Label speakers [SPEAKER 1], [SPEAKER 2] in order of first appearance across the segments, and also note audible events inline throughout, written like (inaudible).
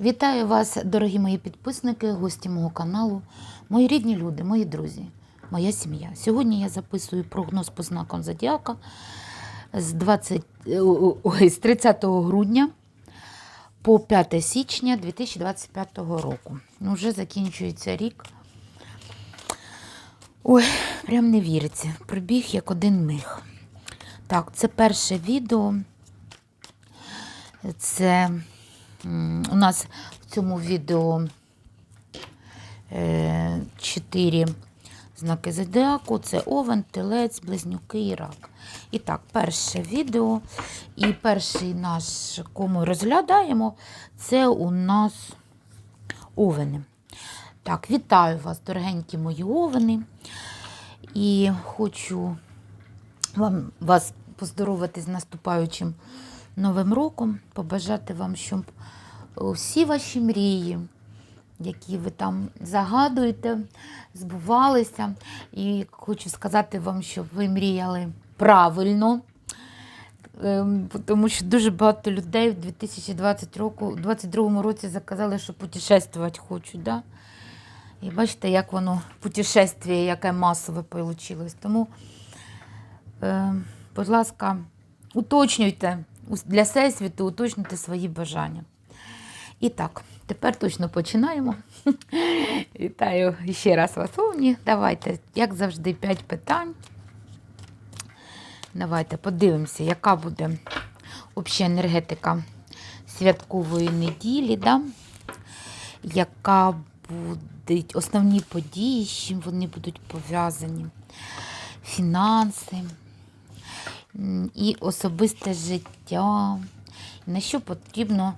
[SPEAKER 1] Вітаю вас, дорогі мої підписники, гості мого каналу, мої рідні люди, мої друзі, моя сім'я. Сьогодні я записую прогноз по знакам Зодіака з, 20, е, ой, з 30 грудня по 5 січня 2025 року. Ну, Вже закінчується рік. Ой, прям не віриться. Прибіг як один миг. Так, це перше відео. Це у нас в цьому відео е, чотири знаки зодіаку. Це Овен, Телець, Близнюки і Рак. І так, перше відео. І перший наш, кому розглядаємо, це у нас овени. Так, вітаю вас, дорогенькі мої овени. І хочу вам, вас поздоровити з наступаючим новим роком, побажати вам, щоб всі ваші мрії, які ви там загадуєте, збувалися. І хочу сказати вам, щоб ви мріяли правильно. Ем, Тому що дуже багато людей в 2020 року, 2022 році заказали, що путешествувати хочуть. Да? І бачите, як воно путешествие, яке масове вийшло. Тому, е, будь ласка, уточнюйте для всесвіту, уточнюйте свої бажання. І так, тепер точно починаємо. (laughs) Вітаю ще раз вас, Овні. Давайте, як завжди, 5 питань. Давайте подивимося, яка буде обща енергетика святкової неділі, да? яка будуть основні події, з чим вони будуть пов'язані, фінанси і особисте життя. На що потрібно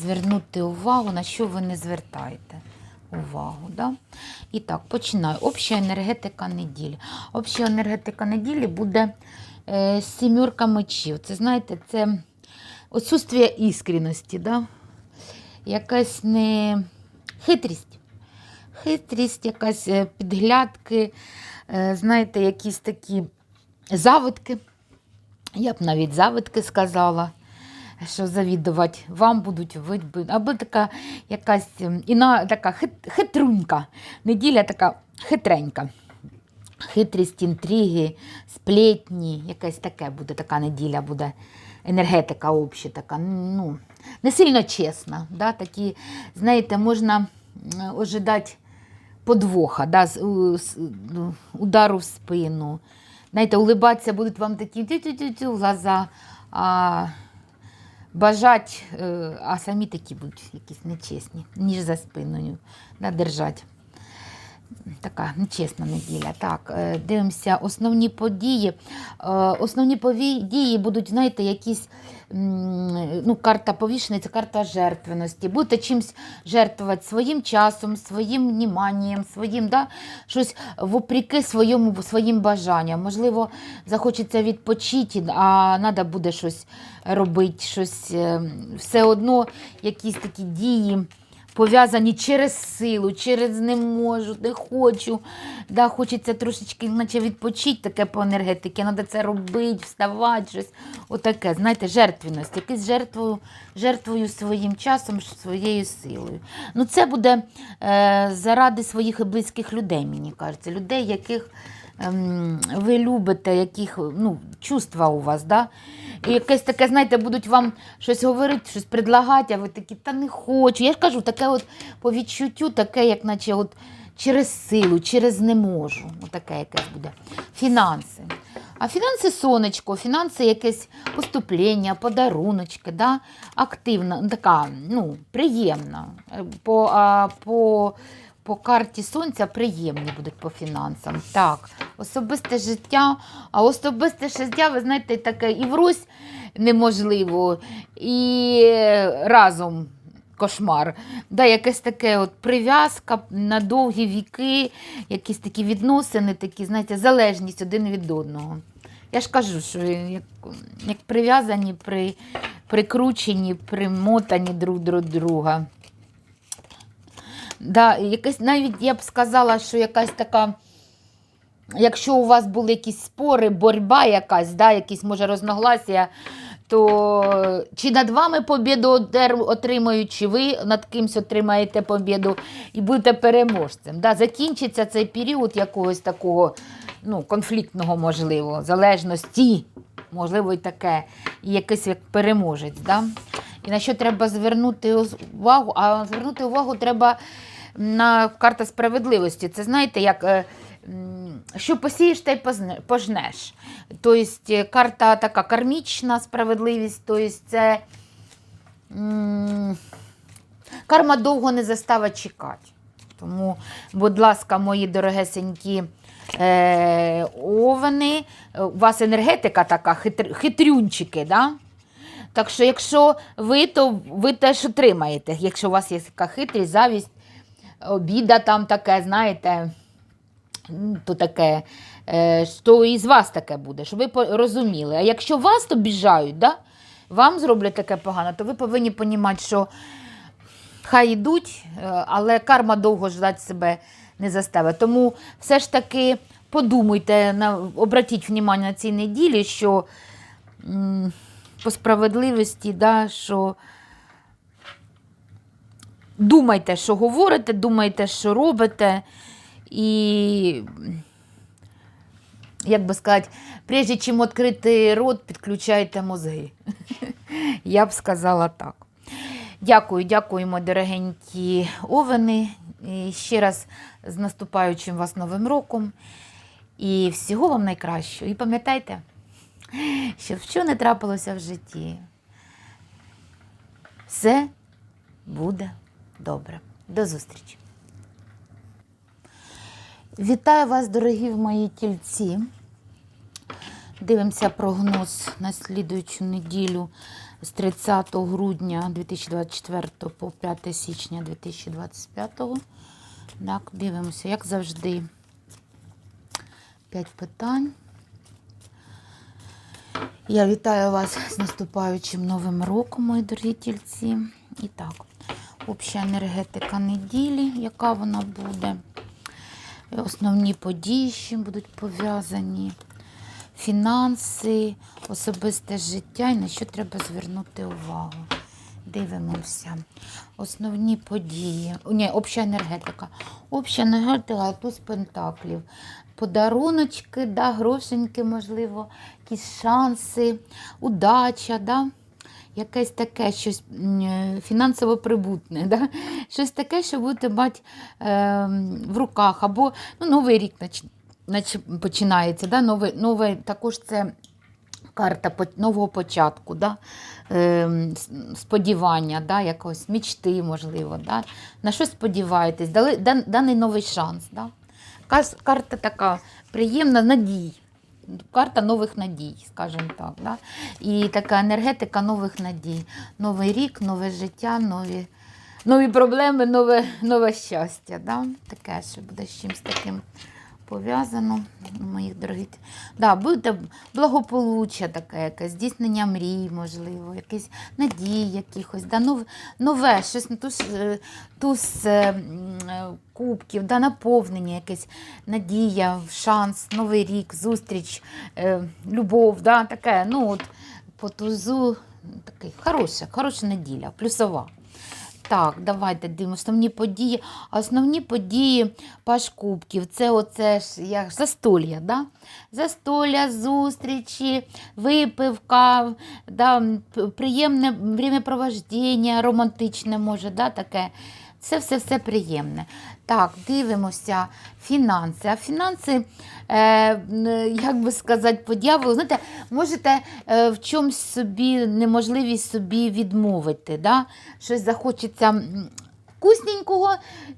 [SPEAKER 1] звернути увагу, на що ви не звертаєте увагу. Да? І так, починаю. Обща енергетика неділі. Обща енергетика неділі буде е, сімерка мечів. Це знаєте, це отсутствие іскренності, да? якась не хитрість. Хитрість, якась е, підглядки, е, знаєте, якісь такі завитки. Я б навіть завитки сказала, що завідувати вам будуть видби. Або така якась ем, іна, така хит, хитрунька. Неділя така хитренька. Хитрість, інтриги, сплетні, якась таке буде, така неділя буде. Енергетика обща така, ну, не сильно чесна. Да? Такі, знаєте, можна ожидати подвоха, да? ну, удару в спину. Знаєте, улибатися будуть вам такі тю-тю-тю-тю глаза, а бажать, е, а самі такі будуть якісь нечесні, ніж за спиною да, держать. Така нечесна неділя. Так, е, дивимося, основні події. Е, Основні події будуть, знаєте, якісь ну, карта повішеної, це карта жертвеності. Будете чимось жертвувати своїм часом, своїм вніманням, своїм, да, щось вопреки своєму, своїм бажанням. Можливо, захочеться відпочити, а треба буде щось робити, щось е, все одно якісь такі дії пов'язані через силу, через не можу, не хочу. Да, хочеться трошечки наче відпочити таке по енергетиці, треба це робити, вставати, щось. Отаке, знаєте, жертвеність, якесь жертвою, жертвою своїм часом, своєю силою. Ну, це буде е, заради своїх і близьких людей, мені кажеться, людей, яких ем, ви любите, яких ну, чувства у вас. Да? І якесь таке, знаєте, будуть вам щось говорити, щось предлагати, а ви такі, та не хочу. Я ж кажу, таке от по відчуттю, таке, як наче от через силу, через не можу. Отаке якесь буде. Фінанси. А фінанси сонечко, фінанси якесь поступлення, подаруночки, да? активна, така, ну, приємна. Е, По, а, по, по карті сонця приємні будуть по фінансам. Так, особисте життя. А особисте життя, ви знаєте, таке і врозь неможливо, і разом кошмар. Да, якесь таке от прив'язка на довгі віки, якісь такі відносини, такі, знаєте, залежність один від одного. Я ж кажу, що як, як прив'язані, при, прикручені, примотані друг до друга. Да, якась, навіть я б сказала, що якась така якщо у вас були якісь спори, боротьба якась, да, якісь, може, розногласія, то чи над вами побіду отримають, чи ви над кимсь отримаєте побіду і будете переможцем. Да? Закінчиться цей період якогось такого ну, конфліктного, можливо, залежності, можливо, і таке, і якийсь як переможець. Да? І на що треба звернути увагу? А звернути увагу треба на карта справедливості. Це знаєте, як. е, Що посієш, та й пожнеш. Тобто карта така кармічна справедливість, тобто це карма довго не заставить чекати. Тому, будь ласка, мої дорогесенькі е, овени, е, у вас енергетика така, хитр, хитрюнчики, да? Так що, якщо ви, то ви теж отримаєте. Якщо у вас є така хитрість, завість, обіда там таке, знаєте, то таке, е, то і з вас таке буде, щоб ви розуміли. А якщо вас обіжають, да, вам зроблять таке погано, то ви повинні розуміти, що хай йдуть, е, але карма довго ждати себе не заставить. Тому все ж таки подумайте, обратіть увагу на цій неділі, що по справедливості, да, що думайте, що говорите, думайте, що робите. І, як би сказати, прежде чим відкрити рот, підключайте мозги. (laughs) Я б сказала так. Дякую, дякуємо, дорогенькі овени. І ще раз з наступаючим вас Новим роком. І всього вам найкращого. І пам'ятайте, що що не трапилося в житті, все буде добре. До зустрічі. Вітаю вас, дорогі мої тільці. Дивимося прогноз на слідуючу неділю з 30 грудня 2024 по 5 січня 2025. Так, дивимося, як завжди. П'ять питань. Я вітаю вас з наступаючим новим роком, мої дорогі тільці. І так, обща енергетика неділі, яка вона буде. Основні події, з чим будуть пов'язані, фінанси, особисте життя і на що треба звернути увагу. Дивимося. Основні події. Ні, обща енергетика. Обща енергетика туз пентаклів. Подаруночки, да, грошеньки, можливо, якісь шанси, удача. Да? Якесь таке щось е, фінансово прибутне, да? щось таке, що будете мати е, в руках, або ну, Новий рік починається. Да? Новий, новий, також це карта нового початку, да? е, сподівання, да? якось мічти, можливо. Да? На що сподіваєтесь? Дали, дан, даний новий шанс. Да? Карта така приємна надій. Карта нових надій, скажімо так. Да? І така енергетика нових надій. Новий рік, нове життя, нові, нові проблеми, нове, нове щастя. Да? Таке, що буде з чимось таким пов'язано, моїх дорогих. Да, буде благополуччя таке, якесь, здійснення мрій, можливо, якісь надії якихось, да, нове, нове щось туз, е, туз е, е, кубків, да, наповнення, якесь надія, шанс, новий рік, зустріч, любов, да, таке, ну от по тузу такий хороша, хороша неділя, плюсова. Так, давайте дивимося. Основні події. Основні події Пашкубків. Це оце ж як застолья, да? застолья, зустрічі, випивка, да, приємне времяпровождення, романтичне може, да, таке. Це все все приємне. Так, дивимося. Фінанси. А фінанси, е, як би сказати, по дьяволу, знаєте, можете е, в чомусь собі неможливість собі відмовити. Да? Щось захочеться вкусненького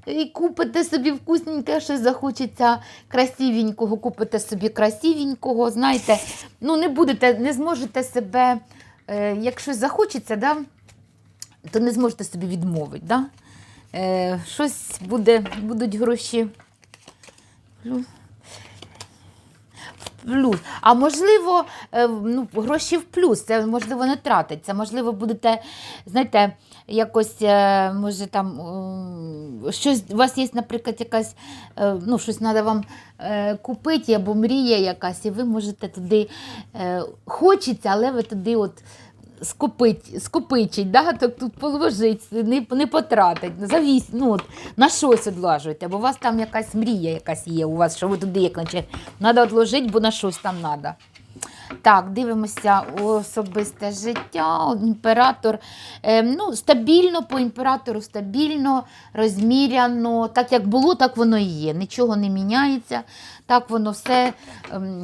[SPEAKER 1] і купите собі вкусненьке, щось захочеться красивенького, купите собі красивенького. Знаєте, ну не будете, не зможете себе, е, як щось захочеться, да? то не зможете собі відмовити. Да? Е, щось буде, будуть гроші. Плюс. А можливо, е, ну, гроші в плюс, це можливо не тратиться. Можливо, будете, знаєте, якось, е, може там е, щось, у вас є, наприклад, якась, ну, щось треба вам купити, або мрія якась, і ви можете туди, хочеться, але ви туди от скупить, скупичить, да? так тут положить, не, не потратить, завісь, ну, от, на щось відлажуєте, бо у вас там якась мрія якась є у вас, що ви туди як наче треба відложити, бо на щось там треба. Так, дивимося особисте життя. Імператор е, ну, стабільно по імператору, стабільно, розміряно. Так як було, так воно і є. Нічого не міняється. Так воно все ем,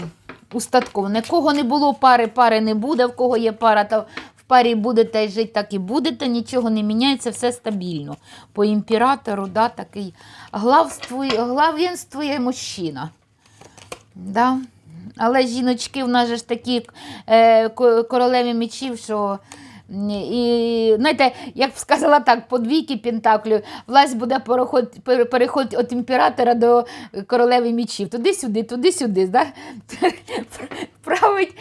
[SPEAKER 1] устатково. Кого не було пари, пари не буде. В кого є пара, то в парі будете жити, так і будете. Нічого не міняється, все стабільно. По імператору, да, такий главствує, главенствує мужчина. Да. Але жіночки в нас ж такі е, королеві мечів, що. І, знаєте, як сказала так, по двійки пентаклів, власть буде переход, від імператора до королеви мечів. Туди-сюди, туди-сюди. Да? (laughs) Править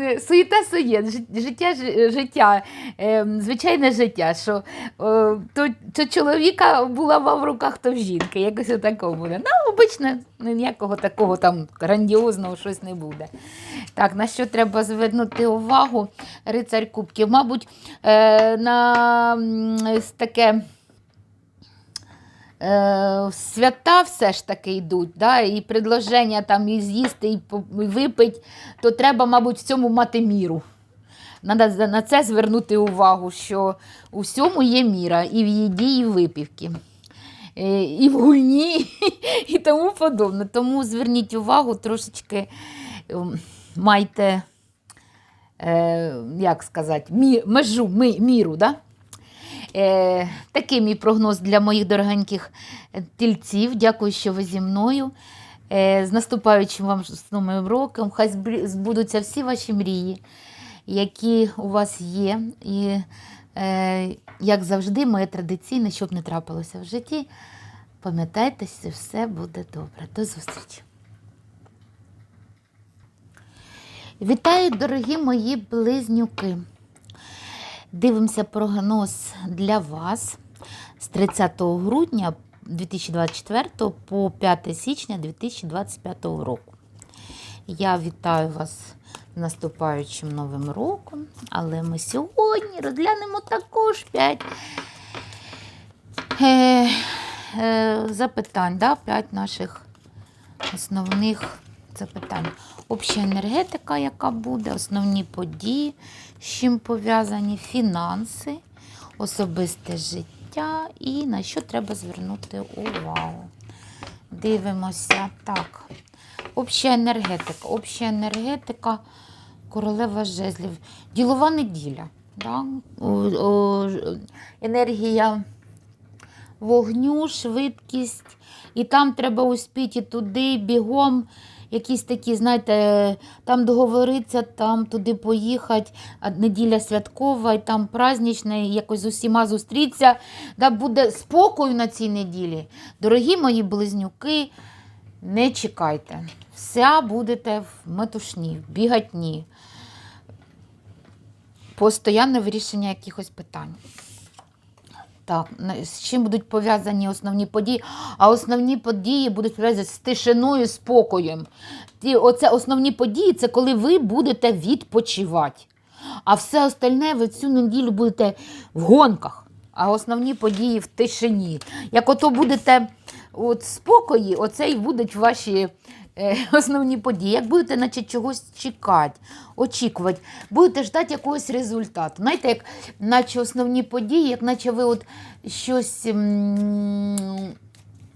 [SPEAKER 1] е, суєта суєт, життя, життя, е, звичайне життя, що е, то, то чоловіка булава в руках, то в жінки. Якось отако буде. Ну, обично ніякого такого там грандіозного щось не буде. Так, на що треба звернути увагу? Рицарь Кубків. Мабуть, е, на таке. Е, свята все ж таки йдуть, да? і предложення там і з'їсти, і випити, то треба, мабуть, в цьому мати міру. Надо на це звернути увагу, що у всьому є міра, і в їді, і в випівці, Е, і в гульні, (laughs) і тому подобне. Тому зверніть увагу, трошечки ем, майте, е, як сказати, мі, межу, ми, міру. Да? Е, такий мій прогноз для моїх дорогеньких е, тільців. Дякую, що ви зі мною. Е, з наступаючим вам з новим роком. Хай збудуться всі ваші мрії, які у вас є. І, е, як завжди, моє традиційне, щоб не трапилося в житті. Пам'ятайте, що все буде добре. До зустрічі. Вітаю, дорогі мої близнюки. Дивимося прогноз для вас з 30 грудня 2024 по 5 січня 2025 року. Я вітаю вас з наступаючим новим роком, але ми сьогодні розглянемо також 5 е, е, запитань, да? 5 наших основних запитань. Обща енергетика, яка буде, основні події, з чим пов'язані, фінанси, особисте життя і на що треба звернути увагу. Дивимося. Так. Обща енергетика. Обща енергетика, королева жезлів. Ділова неділя. Да? О, о, енергія вогню, швидкість. І там треба успіти туди, бігом. Якісь такі, знаєте, там договоритися, там туди поїхати, неділя святкова, і там празднична, і якось з усіма зустрітися. Да буде спокою на цій неділі. Дорогі мої близнюки, не чекайте. Вся будете в метушні, в бігатні. Постоянне вирішення якихось питань. Так, з чим будуть пов'язані основні події? А основні події будуть пов'язані з тишиною, спокоєм. Ті, оце основні події це коли ви будете відпочивати. А все остальне ви цю неділю будете в гонках. А основні події в тишині. Як ото будете от, спокої, оце і будуть ваші (laughs) основні події. Як будете наче чогось чекати, очікувати, будете ждати якогось результату. Знаєте, як наче основні події, як наче ви от щось.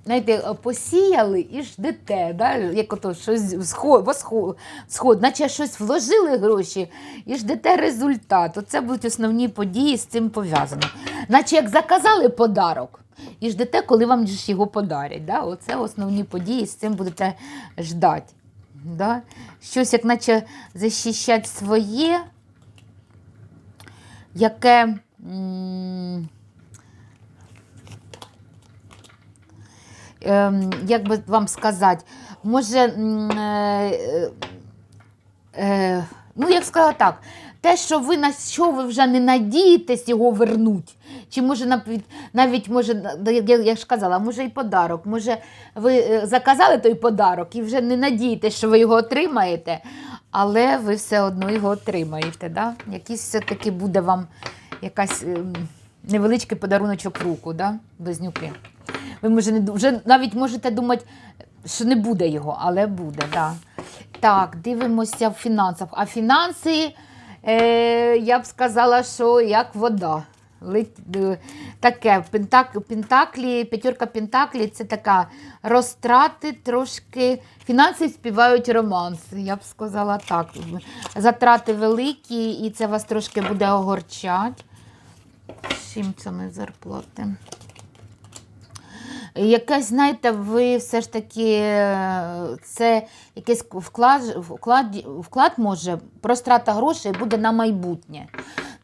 [SPEAKER 1] Знаєте, посіяли і ждете, да? як ото щось сход, восход, сход, наче щось вложили гроші і ждете результат. Оце будуть основні події з цим пов'язані. Наче як заказали подарок і ждете, коли вам ж його подарять. Да? Оце основні події, з цим будете ждати. Да? Щось, як наче захищати своє, яке. м, ем, як би вам сказати, може, м, е, е, ну, як сказала так, те, що ви на що ви вже не надієтесь його вернуть, чи може навіть, навіть може, я ж казала, може і подарок, може ви е, заказали той подарок і вже не надієтесь, що ви його отримаєте, але ви все одно його отримаєте. Да? Якийсь все-таки буде вам якась ем, невеличкий подаруночок в руку, да? близнюки. Ви може, не, вже навіть можете думати, що не буде його, але буде. Да. Так, дивимося в фінансах. А фінанси, е, я б сказала, що як вода. Е, таке, пентак, пентаклі, п'ятерка пентаклі це така розтрати трошки. Фінанси співають романс, я б сказала так. Затрати великі, і це вас трошки буде огорчати. Чим це ми зарплати? Якась, знаєте, ви все ж таки е, це якийсь вклад, вклад, вклад може, прострата грошей буде на майбутнє.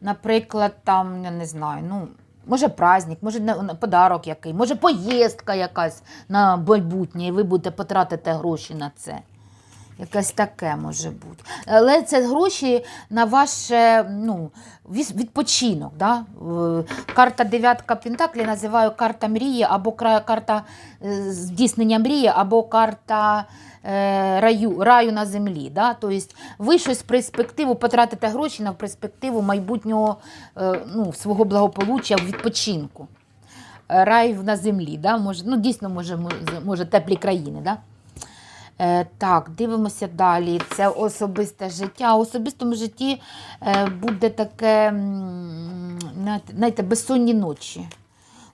[SPEAKER 1] Наприклад, там, я не знаю, ну, може праздник, може подарок який, може поїздка якась на майбутнє, і ви будете потратити гроші на це. Якесь таке може бути. Але це гроші на ваш ну, відпочинок. Да? Карта дев'ятка Пентаклі називаю карта мрії, або карта е, здійснення мрії, або карта раю, раю на землі. Да? Тобто ви щось перспективу потратите гроші на перспективу майбутнього е, ну, свого благополуччя відпочинку. Е, Рай на землі, да? може, ну, дійсно, може, може, теплі країни. Да? Е, так, дивимося далі. Це особисте життя. У особистому житті е, буде таке, знаєте, безсонні ночі.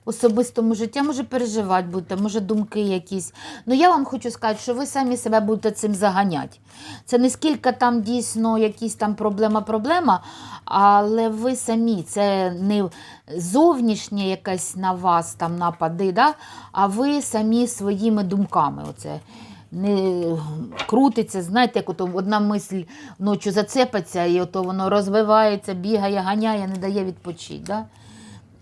[SPEAKER 1] Особистому житті може переживати будете, може думки якісь. Ну я вам хочу сказати, що ви самі себе будете цим заганяти. Це не скільки там дійсно якісь там проблема-проблема, але ви самі, це не зовнішнє якесь на вас там напади, да? а ви самі своїми думками. Оце не крутиться, знаєте, як одна мисль ночі зацепиться, і ото воно розвивається, бігає, ганяє, не дає відпочити. Да?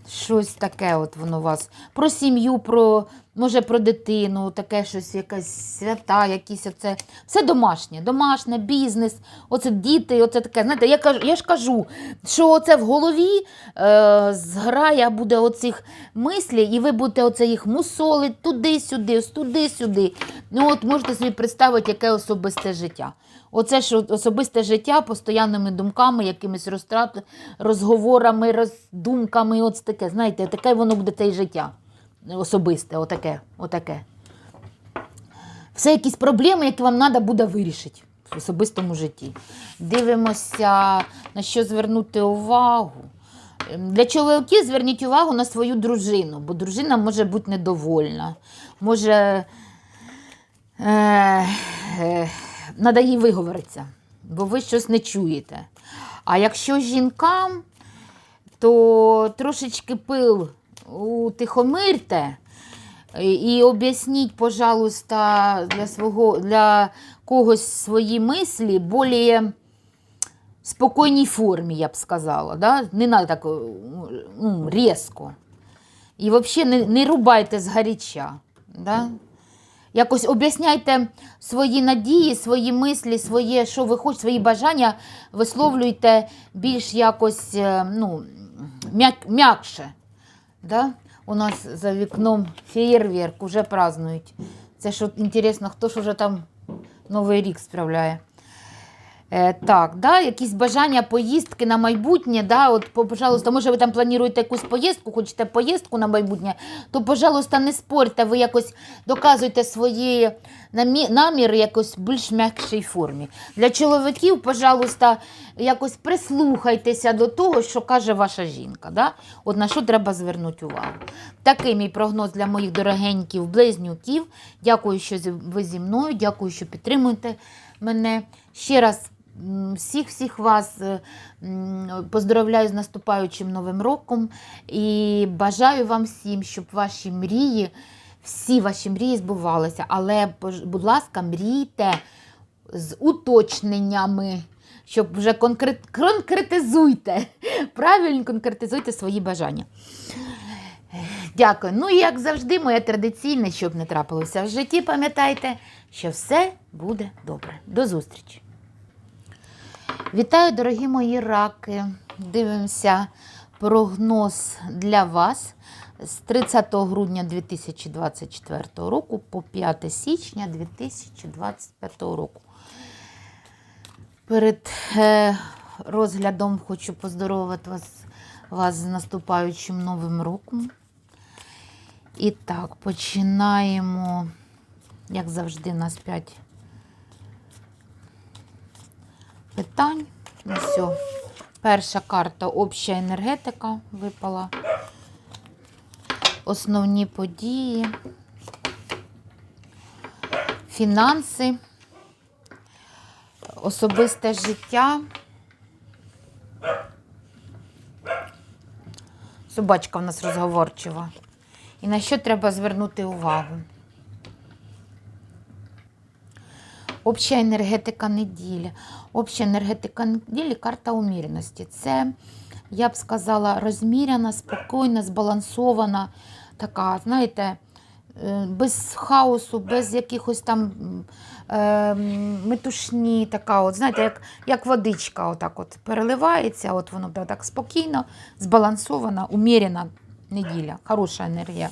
[SPEAKER 1] Щось таке от воно у вас. Про сім'ю, про, може про дитину, таке щось, якась свята, якісь оце. Все домашнє, домашнє, бізнес, оце діти, оце таке. Знаєте, я, кажу, я ж кажу, що оце в голові е, зграя буде оцих мислі, і ви будете оце їх мусолити туди-сюди, туди-сюди. Ну от можете собі представити, яке особисте життя. Оце ж особисте життя постійними думками, якимись розтрат, розговорами, роздумками. От таке, знаєте, таке воно буде те й життя. Особисте, отаке, отаке. Все якісь проблеми, які вам треба буде вирішити в особистому житті. Дивимося, на що звернути увагу. Ем, Для чоловіків зверніть увагу на свою дружину, бо дружина може бути недовольна, може е, е, треба їй виговоритися, бо ви щось не чуєте. А якщо жінкам, то трошечки пил утихомирте і об'ясніть, пожалуйста, для свого, для когось свої мислі більш спокійній формі, я б сказала. Да? Не треба так ну, різко. І взагалі не, не рубайте згаряча. Да? Якось об'ясняйте свої надії, свої мислі, своє, що ви хочете, свої бажання висловлюйте більш якось е, ну, м'як, м'якше. Да? У нас за вікном феєрверк, уже празднують. Це що інтересно, хто ж уже там Новий рік справляє. Е, так, да, якісь бажання, поїздки на майбутнє, да, от, пожалуйста, може ви там плануєте якусь поїздку, хочете поїздку на майбутнє, то, пожалуйста, не спорте, ви якось доказуйте свої намі- наміри якось в більш м'якшій формі. Для чоловіків, пожалуйста, якось прислухайтеся до того, що каже ваша жінка. Да? От на що треба звернути увагу. Такий мій прогноз для моїх дорогеньких близнюків. Дякую, що ви зі мною, дякую, що підтримуєте мене. Ще раз всіх всіх вас е, поздравляю з наступаючим новим роком і бажаю вам всім, щоб ваші мрії, всі ваші мрії збувалися. Але, будь ласка, мрійте з уточненнями. Щоб вже конкрет... конкретизуйте, (laughs) правильно конкретизуйте свої бажання. Дякую. Ну і як завжди, моє традиційне, щоб не трапилося в житті, пам'ятайте, що все буде добре. До зустрічі. Вітаю, дорогі мої раки. Дивимося прогноз для вас з 30 грудня 2024 року по 5 січня 2025 року. Перед е, розглядом хочу поздоровити вас, вас з наступаючим Новим роком. І так, починаємо, як завжди, нас 5 питань. Все. Перша карта обща енергетика випала. Основні події, фінанси, особисте життя. Собачка в нас розговорчива. І на що треба звернути увагу? Обща енергетика неділі. Обща енергетика неділі карта умірності. Це, я б сказала, розміряна, спокійна, збалансована, така, знаєте, е, без хаосу, без якихось там е, метушні, така, от, знаєте, як, як водичка отак от переливається, от воно так спокійно, збалансована, умірена неділя, хороша енергія.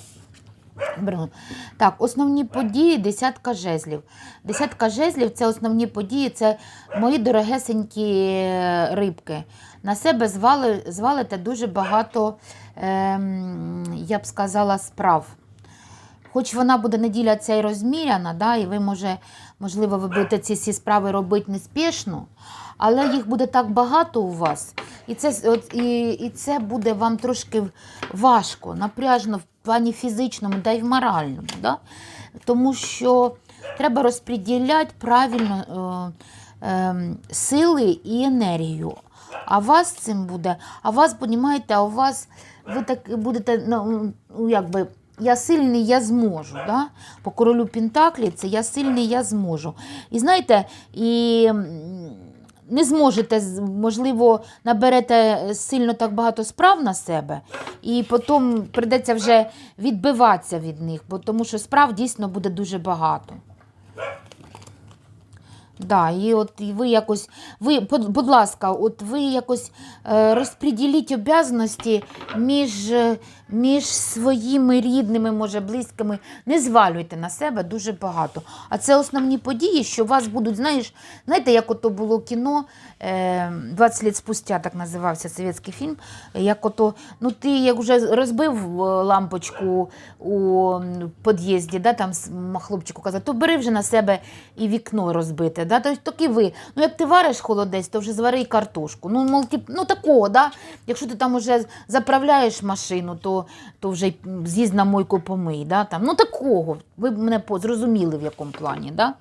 [SPEAKER 1] Так, основні події десятка жезлів. Десятка жезлів це основні події, це мої дорогесенькі е, рибки. На себе звали, звалите дуже багато, ем, я б сказала, справ. Хоч вона буде неділя ця й розміряна, да, і ви, може, можливо, ви будете ці всі справи робити неспішно, але їх буде так багато у вас, і це, от, і, і це буде вам трошки важко, напряжно в плані фізичному, да й в моральному. Да? Тому що треба розподіляти правильно е, е, сили і енергію. А вас цим буде, а вас, понімаєте, а у вас ви так будете, ну, ну, якби. Я сильний, я зможу. Да? По королю Пентаклі це я сильний, я зможу. І знаєте, і не зможете, можливо, наберете сильно так багато справ на себе, і потім прийдеться вже відбиватися від них, бо тому що справ дійсно буде дуже багато. Да, і от і ви якось, ви, будь ласка, от ви якось е, розподіліть обов'язаності між, е, між своїми рідними, може, близькими. Не звалюйте на себе дуже багато. А це основні події, що вас будуть, знаєш, знаєте, як ото було кіно е, 20 літ спустя, так називався совєтський фільм. Як ото, ну ти як вже розбив е, лампочку у під'їзді, да, там хлопчику казав, то бери вже на себе і вікно розбите. Да? То, так і ви. Ну як ти вариш холодець, то вже звари картошку. Ну, мол, тип, ну такого, да? якщо ти там вже заправляєш машину, то, то вже з'їзд на мойку помий. Да? Там, ну такого. Ви мене зрозуміли в якому плані. Да?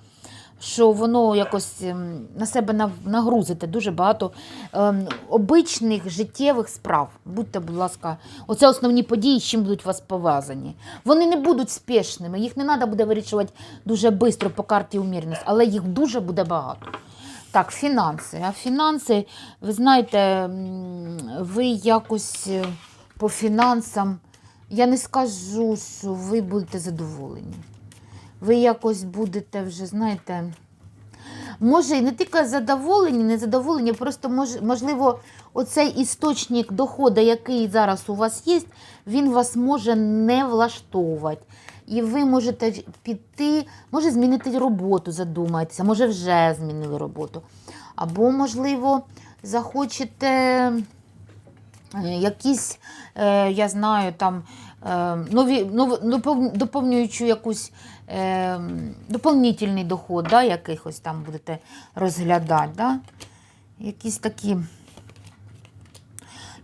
[SPEAKER 1] Що воно якось ем, на себе нагрузите дуже багато ем, обичних життєвих справ. Будьте, будь ласка, оце основні події, з чим будуть вас пов'язані. Вони не будуть спішними, їх не треба буде вирішувати дуже швидко по карті умірність, але їх дуже буде багато. Так, фінанси. А фінанси, ви знаєте, ви якось е, по фінансам, я не скажу, що ви будете задоволені ви якось будете вже, знаєте, може, і не тільки задоволені, не задоволені, просто мож, можливо, оцей істочник доходу, який зараз у вас є, він вас може не влаштовувати. І ви можете піти, може змінити роботу, задумайтеся, може вже змінили роботу. Або, можливо, захочете е, якісь, е, я знаю, там е, нові, доповнюючу якусь е, доповнительний доход, да, якихось там будете розглядати. Да? Якісь такі.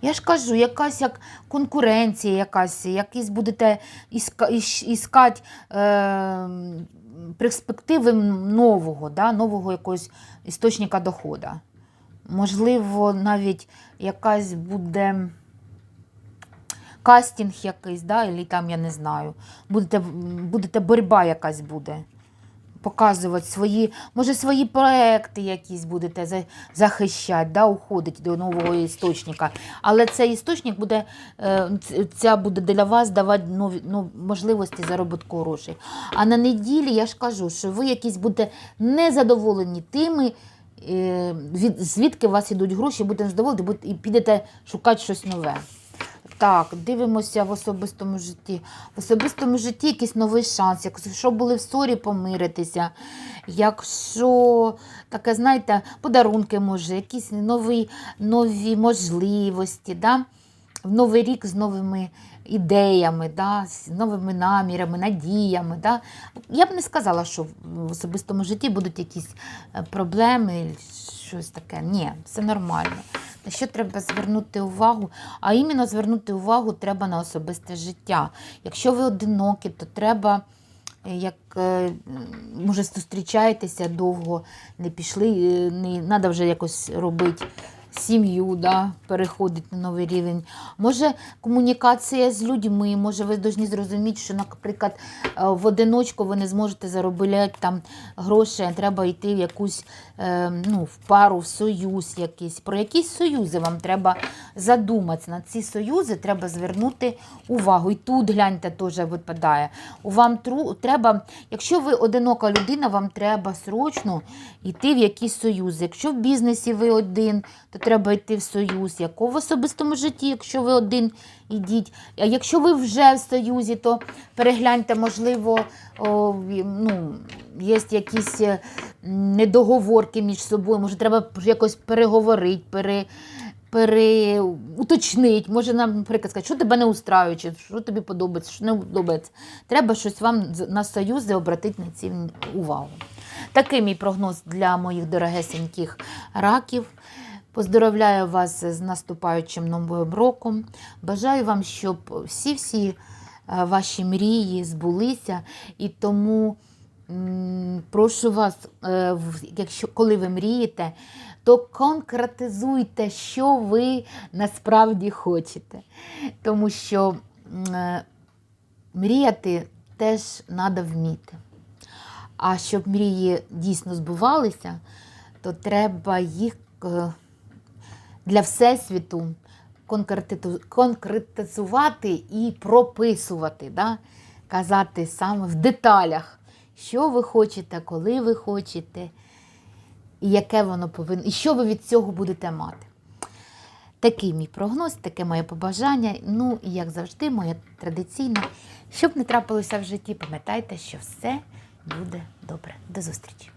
[SPEAKER 1] Я ж кажу, якась як конкуренція, якась, якісь будете іска, іскати е, перспективи нового, да, нового якогось істочника доходу. Можливо, навіть якась буде кастинг якийсь, да, або там, я не знаю, будете, будете боротьба якась буде. Показувати свої, може, свої проекти якісь будете захищати, да, уходити до нового істочника. Але цей істочник буде, е, ця буде для вас давати нові ну, можливості заробітку грошей. А на неділі я ж кажу, що ви якісь будете незадоволені тими, е, від, звідки у вас йдуть гроші, будете незадоволені і підете шукати щось нове. Так, дивимося в особистому житті. В особистому житті якийсь новий шанс. Якщо були в ссорі, помиритися. Якщо таке, знаєте, подарунки може, якісь нові, нові можливості. Да? В новий рік з новими ідеями, да? з новими намірами, надіями. Да? Я б не сказала, що в особистому житті будуть якісь е, проблеми, щось таке. Ні, все нормально. Що треба звернути увагу? А іменно звернути увагу треба на особисте життя. Якщо ви одинокі, то треба, е, як е, може, зустрічаєтеся довго, не пішли, е, не треба вже якось робити сім'ю, да, переходить на новий рівень. Може, комунікація з людьми, може, ви повинні зрозуміти, що, наприклад, в одиночку ви не зможете заробляти там гроші, треба йти в якусь ну, в пару, в союз якийсь. Про якісь союзи вам треба задуматися. На ці союзи треба звернути увагу. І тут гляньте теж випадає. Вам тру, треба, якщо ви одинока людина, вам треба срочно йти в якісь союзи. Якщо в бізнесі ви один, то треба йти в союз. Яко в особистому житті, якщо ви один, ідіть. А якщо ви вже в союзі, то перегляньте, можливо, о, ну, є якісь е, недоговорки між собою, може, треба якось переговорити, пере, переуточнити. Може, нам, наприклад, сказати, що тебе не устраює, що тобі подобається, що не подобається. Треба щось вам на союзи обратити на ці увагу. Такий мій прогноз для моїх дорогесеньких раків. Поздоровляю вас з наступаючим новим роком. Бажаю вам, щоб всі-всі е, ваші мрії збулися. І тому прошу вас, е, якщо коли ви мрієте, то конкретизуйте, що ви насправді хочете. Тому що е, мріяти теж треба вміти. А щоб мрії дійсно збувалися, то треба їх для Всесвіту конкретизувати і прописувати, да? казати саме в деталях, що ви хочете, коли ви хочете, і яке воно повинно, і що ви від цього будете мати. Такий мій прогноз, таке моє побажання. Ну і як завжди, моє традиційне. Щоб не трапилося в житті, пам'ятайте, що все буде добре. До зустрічі!